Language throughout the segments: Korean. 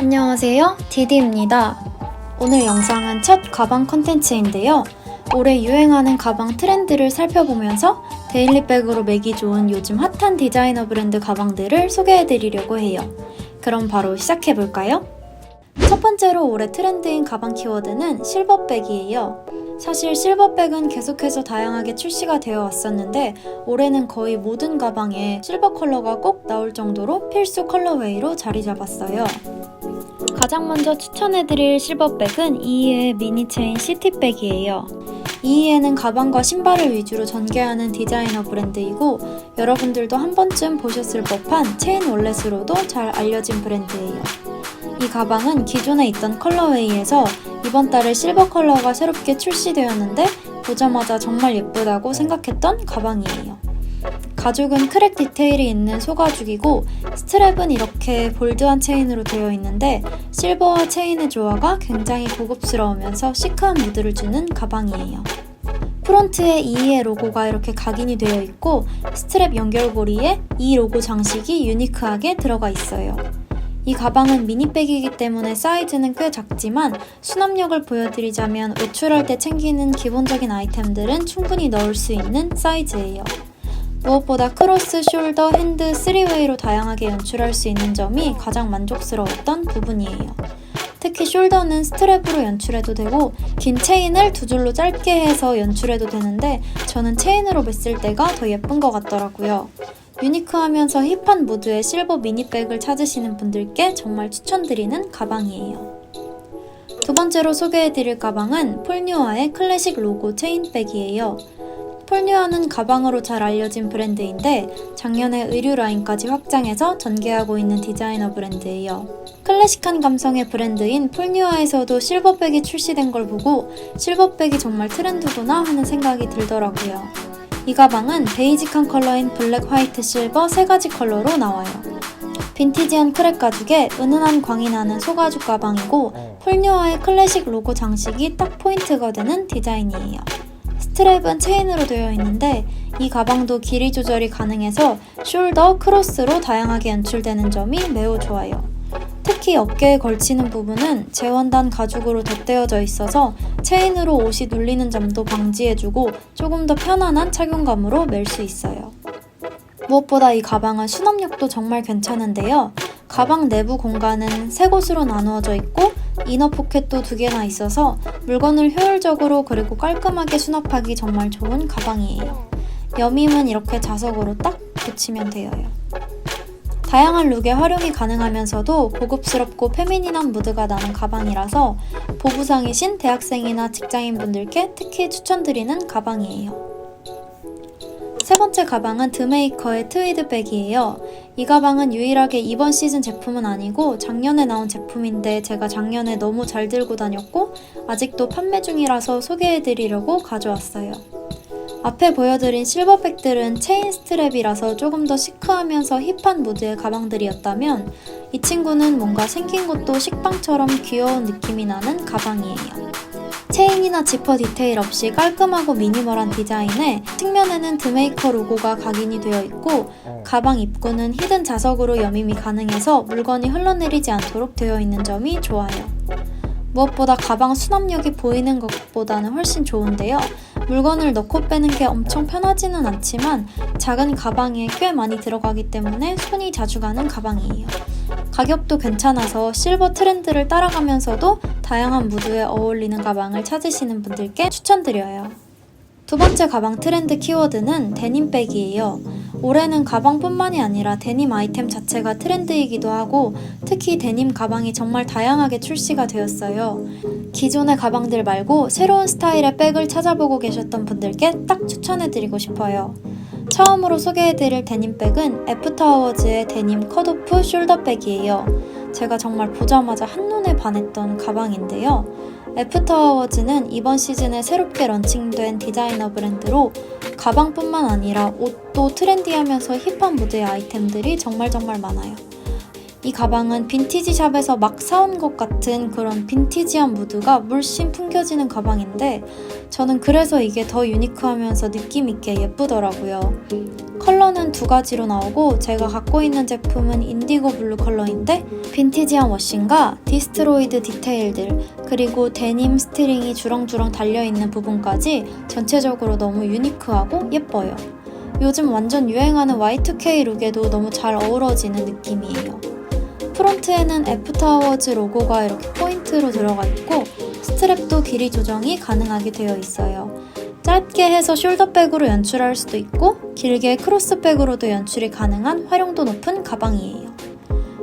안녕하세요. 디디입니다. 오늘 영상은 첫 가방 컨텐츠인데요. 올해 유행하는 가방 트렌드를 살펴보면서 데일리백으로 매기 좋은 요즘 핫한 디자이너 브랜드 가방들을 소개해드리려고 해요. 그럼 바로 시작해볼까요? 첫 번째로 올해 트렌드인 가방 키워드는 실버백이에요. 사실 실버백은 계속해서 다양하게 출시가 되어 왔었는데 올해는 거의 모든 가방에 실버 컬러가 꼭 나올 정도로 필수 컬러웨이로 자리 잡았어요. 가장 먼저 추천해드릴 실버백은 이이의 미니체인 시티백이에요. 이이에는 가방과 신발을 위주로 전개하는 디자이너 브랜드이고 여러분들도 한 번쯤 보셨을 법한 체인 월렛으로도 잘 알려진 브랜드예요. 이 가방은 기존에 있던 컬러웨이에서 이번 달에 실버 컬러가 새롭게 출시되었는데 보자마자 정말 예쁘다고 생각했던 가방이에요. 가죽은 크랙 디테일이 있는 소가죽이고 스트랩은 이렇게 볼드한 체인으로 되어 있는데 실버와 체인의 조화가 굉장히 고급스러우면서 시크한 무드를 주는 가방이에요. 프론트에 이의 로고가 이렇게 각인이 되어 있고 스트랩 연결고리에 이 로고 장식이 유니크하게 들어가 있어요. 이 가방은 미니백이기 때문에 사이즈는 꽤 작지만 수납력을 보여드리자면 외출할 때 챙기는 기본적인 아이템들은 충분히 넣을 수 있는 사이즈예요. 무엇보다 크로스, 숄더, 핸드, 3웨이로 다양하게 연출할 수 있는 점이 가장 만족스러웠던 부분이에요. 특히 숄더는 스트랩으로 연출해도 되고 긴 체인을 두 줄로 짧게 해서 연출해도 되는데 저는 체인으로 맸을 때가 더 예쁜 것 같더라고요. 유니크하면서 힙한 무드의 실버 미니백을 찾으시는 분들께 정말 추천드리는 가방이에요. 두 번째로 소개해드릴 가방은 폴뉴아의 클래식 로고 체인백이에요. 폴뉴아는 가방으로 잘 알려진 브랜드인데 작년에 의류 라인까지 확장해서 전개하고 있는 디자이너 브랜드예요. 클래식한 감성의 브랜드인 폴뉴아에서도 실버백이 출시된 걸 보고 실버백이 정말 트렌드구나 하는 생각이 들더라고요. 이 가방은 베이직한 컬러인 블랙, 화이트, 실버 세 가지 컬러로 나와요. 빈티지한 크랙 가죽에 은은한 광이 나는 소가죽 가방이고 폴뉴아의 클래식 로고 장식이 딱 포인트가 되는 디자인이에요. 스트랩은 체인으로 되어 있는데 이 가방도 길이 조절이 가능해서 숄더, 크로스로 다양하게 연출되는 점이 매우 좋아요. 특히 어깨에 걸치는 부분은 재원단 가죽으로 덧대어져 있어서 체인으로 옷이 눌리는 점도 방지해주고 조금 더 편안한 착용감으로 멜 수 있어요. 무엇보다 이 가방은 수납력도 정말 괜찮은데요. 가방 내부 공간은 세 곳으로 나누어져 있고 이너 포켓도 두 개나 있어서 물건을 효율적으로 그리고 깔끔하게 수납하기 정말 좋은 가방이에요. 여밈은 이렇게 자석으로 딱 붙이면 돼요. 다양한 룩에 활용이 가능하면서도 고급스럽고 페미닌한 무드가 나는 가방이라서 보부상이신 대학생이나 직장인분들께 특히 추천드리는 가방이에요. 세 번째 가방은 드메이커의 트위드백이에요. 이 가방은 유일하게 이번 시즌 제품은 아니고 작년에 나온 제품인데 제가 작년에 너무 잘 들고 다녔고 아직도 판매 중이라서 소개해드리려고 가져왔어요. 앞에 보여드린 실버백들은 체인 스트랩이라서 조금 더 시크하면서 힙한 무드의 가방들이었다면 이 친구는 뭔가 생긴 것도 식빵처럼 귀여운 느낌이 나는 가방이에요. 체인이나 지퍼 디테일 없이 깔끔하고 미니멀한 디자인에 측면에는 드메이커 로고가 각인이 되어 있고 가방 입구는 히든 자석으로 여밈이 가능해서 물건이 흘러내리지 않도록 되어 있는 점이 좋아요. 무엇보다 가방 수납력이 보이는 것보다는 훨씬 좋은데요. 물건을 넣고 빼는 게 엄청 편하지는 않지만 작은 가방에 꽤 많이 들어가기 때문에 손이 자주 가는 가방이에요. 가격도 괜찮아서 실버 트렌드를 따라가면서도 다양한 무드에 어울리는 가방을 찾으시는 분들께 추천드려요. 두 번째 가방 트렌드 키워드는 데님백이에요. 올해는 가방뿐만이 아니라 데님 아이템 자체가 트렌드이기도 하고 특히 데님 가방이 정말 다양하게 출시가 되었어요. 기존의 가방들 말고 새로운 스타일의 백을 찾아보고 계셨던 분들께 딱 추천해드리고 싶어요. 처음으로 소개해드릴 데님백은 애프터아워즈의 데님 컷오프 숄더백이에요. 제가 정말 보자마자 한눈에 반했던 가방인데요. 애프터아워즈는 이번 시즌에 새롭게 런칭된 디자이너 브랜드로 가방뿐만 아니라 옷도 트렌디하면서 힙한 무드의 아이템들이 정말 정말 많아요. 이 가방은 빈티지 샵에서 막 사온 것 같은 그런 빈티지한 무드가 물씬 풍겨지는 가방인데 저는 그래서 이게 더 유니크하면서 느낌 있게 예쁘더라고요. 컬러는 두 가지로 나오고 제가 갖고 있는 제품은 인디고 블루 컬러인데 빈티지한 워싱과 디스트로이드 디테일들 그리고 데님 스트링이 주렁주렁 달려있는 부분까지 전체적으로 너무 유니크하고 예뻐요. 요즘 완전 유행하는 Y2K 룩에도 너무 잘 어우러지는 느낌이에요. 프론트에는 F타워즈 로고가 이렇게 포인트로 들어가 있고 스트랩도 길이 조정이 가능하게 되어 있어요. 짧게 해서 숄더백으로 연출할 수도 있고 길게 크로스백으로도 연출이 가능한 활용도 높은 가방이에요.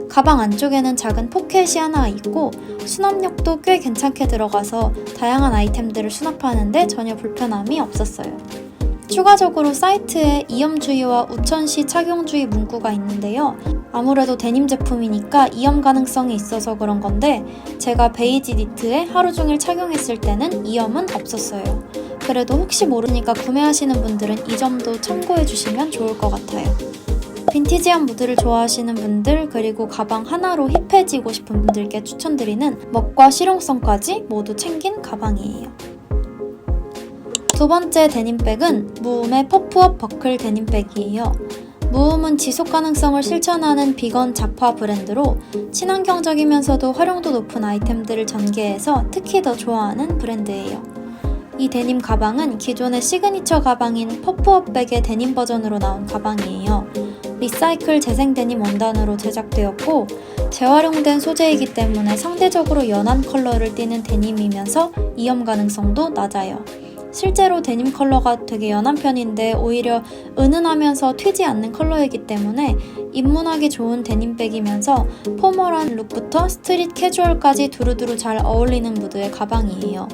가방 안쪽에는 작은 포켓이 하나 있고 수납력도 꽤 괜찮게 들어가서 다양한 아이템들을 수납하는데 전혀 불편함이 없었어요. 추가적으로 사이트에 이염주의와 우천시 착용주의 문구가 있는데요. 아무래도 데님 제품이니까 이염 가능성이 있어서 그런 건데 제가 베이지 니트에 하루 종일 착용했을 때는 이염은 없었어요. 그래도 혹시 모르니까 구매하시는 분들은 이 점도 참고해 주시면 좋을 것 같아요. 빈티지한 무드를 좋아하시는 분들 그리고 가방 하나로 힙해지고 싶은 분들께 추천드리는 멋과 실용성까지 모두 챙긴 가방이에요. 두 번째 데님백은 무음의 퍼프업 버클 데님백이에요. 무음은 지속 가능성을 실천하는 비건 잡화 브랜드로 친환경적이면서도 활용도 높은 아이템들을 전개해서 특히 더 좋아하는 브랜드예요. 이 데님 가방은 기존의 시그니처 가방인 퍼프업 백의 데님 버전으로 나온 가방이에요. 리사이클 재생 데님 원단으로 제작되었고 재활용된 소재이기 때문에 상대적으로 연한 컬러를 띠는 데님이면서 이염 가능성도 낮아요. 실제로 데님 컬러가 되게 연한 편인데 오히려 은은하면서 튀지 않는 컬러이기 때문에 입문하기 좋은 데님백이면서 포멀한 룩부터 스트릿 캐주얼까지 두루두루 잘 어울리는 무드의 가방이에요.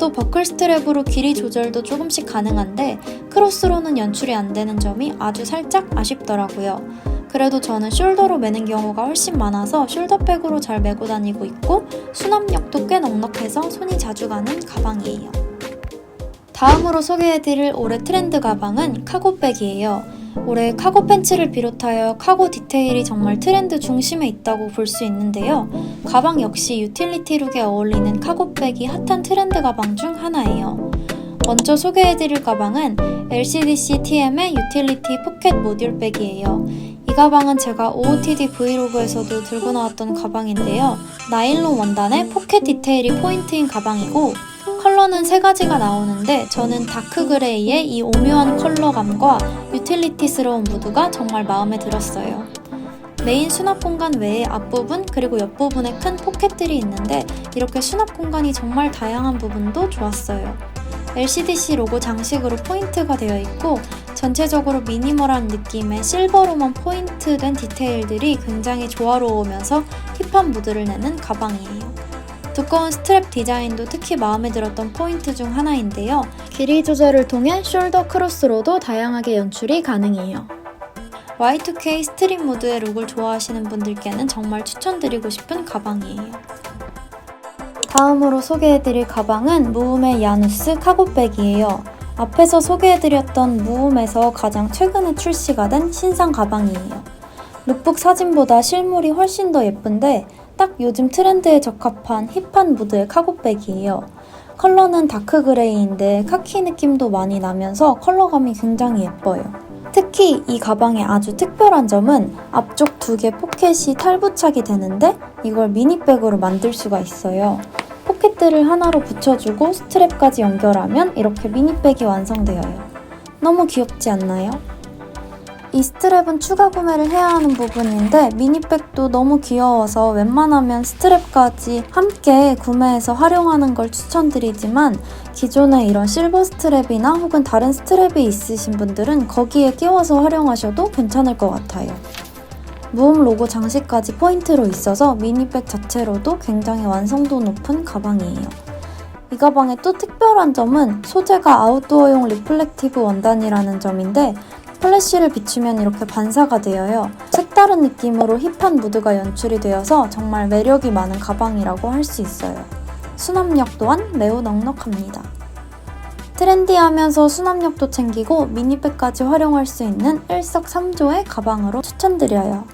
또 버클 스트랩으로 길이 조절도 조금씩 가능한데 크로스로는 연출이 안 되는 점이 아주 살짝 아쉽더라고요. 그래도 저는 숄더로 매는 경우가 훨씬 많아서 숄더백으로 잘 메고 다니고 있고 수납력도 꽤 넉넉해서 손이 자주 가는 가방이에요. 다음으로 소개해드릴 올해 트렌드 가방은 카고백이에요. 올해 카고 팬츠를 비롯하여 카고 디테일이 정말 트렌드 중심에 있다고 볼 수 있는데요. 가방 역시 유틸리티 룩에 어울리는 카고백이 핫한 트렌드 가방 중 하나예요. 먼저 소개해드릴 가방은 LCDC TM의 유틸리티 포켓 모듈백이에요. 이 가방은 제가 OOTD 브이로그에서도 들고 나왔던 가방인데요. 나일론 원단에 포켓 디테일이 포인트인 가방이고 컬러는 세 가지가 나오는데 저는 다크 그레이의 이 오묘한 컬러감과 유틸리티스러운 무드가 정말 마음에 들었어요. 메인 수납 공간 외에 앞부분 그리고 옆부분에 큰 포켓들이 있는데 이렇게 수납 공간이 정말 다양한 부분도 좋았어요. LCDC 로고 장식으로 포인트가 되어 있고 전체적으로 미니멀한 느낌의 실버로만 포인트된 디테일들이 굉장히 조화로우면서 힙한 무드를 내는 가방이에요. 두꺼운 스트랩 디자인도 특히 마음에 들었던 포인트 중 하나인데요. 길이 조절을 통해 숄더 크로스로도 다양하게 연출이 가능해요. Y2K 스트릿 무드의 룩을 좋아하시는 분들께는 정말 추천드리고 싶은 가방이에요. 다음으로 소개해드릴 가방은 무음의 야누스 카고백이에요. 앞에서 소개해드렸던 무음에서 가장 최근에 출시가 된 신상 가방이에요. 룩북 사진보다 실물이 훨씬 더 예쁜데 딱 요즘 트렌드에 적합한 힙한 무드의 카고백이에요. 컬러는 다크 그레이인데 카키 느낌도 많이 나면서 컬러감이 굉장히 예뻐요. 특히 이 가방의 아주 특별한 점은 앞쪽 두 개 포켓이 탈부착이 되는데 이걸 미니백으로 만들 수가 있어요. 포켓들을 하나로 붙여주고 스트랩까지 연결하면 이렇게 미니백이 완성되어요. 너무 귀엽지 않나요? 이 스트랩은 추가 구매를 해야 하는 부분인데 미니백도 너무 귀여워서 웬만하면 스트랩까지 함께 구매해서 활용하는 걸 추천드리지만 기존에 이런 실버 스트랩이나 혹은 다른 스트랩이 있으신 분들은 거기에 끼워서 활용하셔도 괜찮을 것 같아요. 무음 로고 장식까지 포인트로 있어서 미니백 자체로도 굉장히 완성도 높은 가방이에요. 이 가방의 또 특별한 점은 소재가 아웃도어용 리플렉티브 원단이라는 점인데 플래시를 비추면 이렇게 반사가 되어요. 색다른 느낌으로 힙한 무드가 연출이 되어서 정말 매력이 많은 가방이라고 할 수 있어요. 수납력 또한 매우 넉넉합니다. 트렌디하면서 수납력도 챙기고 미니백까지 활용할 수 있는 일석삼조의 가방으로 추천드려요.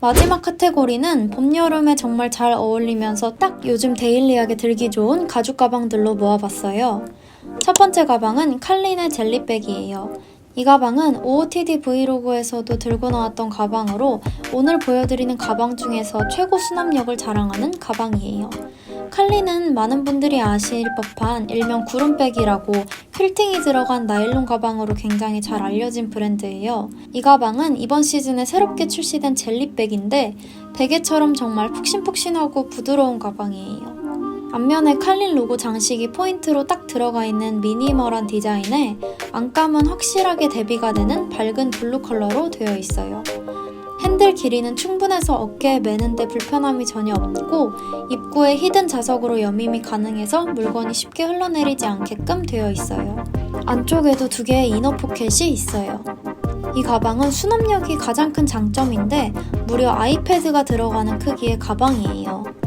마지막 카테고리는 봄, 여름에 정말 잘 어울리면서 딱 요즘 데일리하게 들기 좋은 가죽 가방들로 모아봤어요. 첫 번째 가방은 칼린의 젤리백이에요. 이 가방은 OOTD 브이로그에서도 들고 나왔던 가방으로 오늘 보여드리는 가방 중에서 최고 수납력을 자랑하는 가방이에요. 칼리는 많은 분들이 아실 법한 일명 구름백이라고 퀼팅이 들어간 나일론 가방으로 굉장히 잘 알려진 브랜드예요. 이 가방은 이번 시즌에 새롭게 출시된 젤리백인데 베개처럼 정말 푹신푹신하고 부드러운 가방이에요. 앞면에 칼린 로고 장식이 포인트로 딱 들어가 있는 미니멀한 디자인에 안감은 확실하게 대비가 되는 밝은 블루 컬러로 되어 있어요. 핸들 길이는 충분해서 어깨에 매는데 불편함이 전혀 없고 입구에 히든 자석으로 여밈이 가능해서 물건이 쉽게 흘러내리지 않게끔 되어 있어요. 안쪽에도 두 개의 이너 포켓이 있어요. 이 가방은 수납력이 가장 큰 장점인데 무려 아이패드가 들어가는 크기의 가방이에요.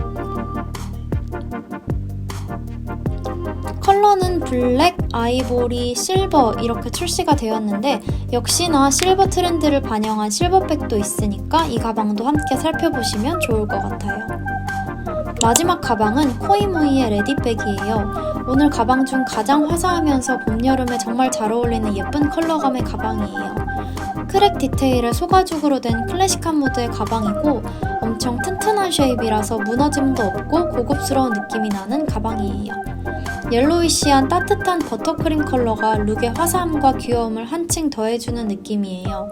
컬러는 블랙, 아이보리, 실버 이렇게 출시가 되었는데 역시나 실버 트렌드를 반영한 실버백도 있으니까 이 가방도 함께 살펴보시면 좋을 것 같아요. 마지막 가방은 코이모이의 레디백이에요. 오늘 가방 중 가장 화사하면서 봄, 여름에 정말 잘 어울리는 예쁜 컬러감의 가방이에요. 크랙 디테일의 소가죽으로 된 클래식한 무드의 가방이고 엄청 튼튼한 쉐입이라서 무너짐도 없고 고급스러운 느낌이 나는 가방이에요. 옐로이시한 따뜻한 버터크림 컬러가 룩의 화사함과 귀여움을 한층 더해주는 느낌이에요.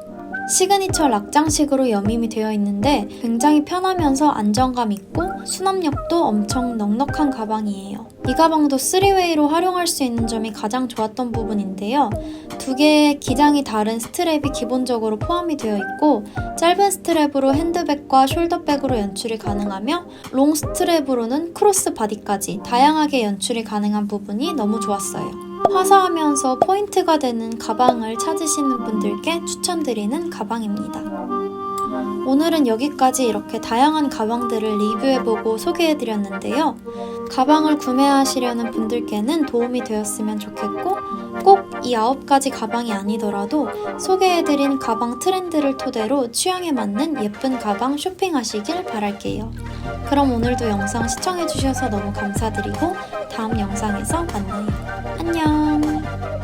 시그니처 락장식으로 여밈이 되어 있는데 굉장히 편하면서 안정감 있고 수납력도 엄청 넉넉한 가방이에요. 이 가방도 3웨이로 활용할 수 있는 점이 가장 좋았던 부분인데요. 두 개의 기장이 다른 스트랩이 기본적으로 포함이 되어 있고 짧은 스트랩으로 핸드백과 숄더백으로 연출이 가능하며 롱 스트랩으로는 크로스 바디까지 다양하게 연출이 가능한 부분이 너무 좋았어요. 화사하면서 포인트가 되는 가방을 찾으시는 분들께 추천드리는 가방입니다. 오늘은 여기까지 이렇게 다양한 가방들을 리뷰해보고 소개해드렸는데요. 가방을 구매하시려는 분들께는 도움이 되었으면 좋겠고 꼭 이 9가지 가방이 아니더라도 소개해드린 가방 트렌드를 토대로 취향에 맞는 예쁜 가방 쇼핑하시길 바랄게요. 그럼 오늘도 영상 시청해주셔서 너무 감사드리고 다음 영상에서 만나요. 안녕!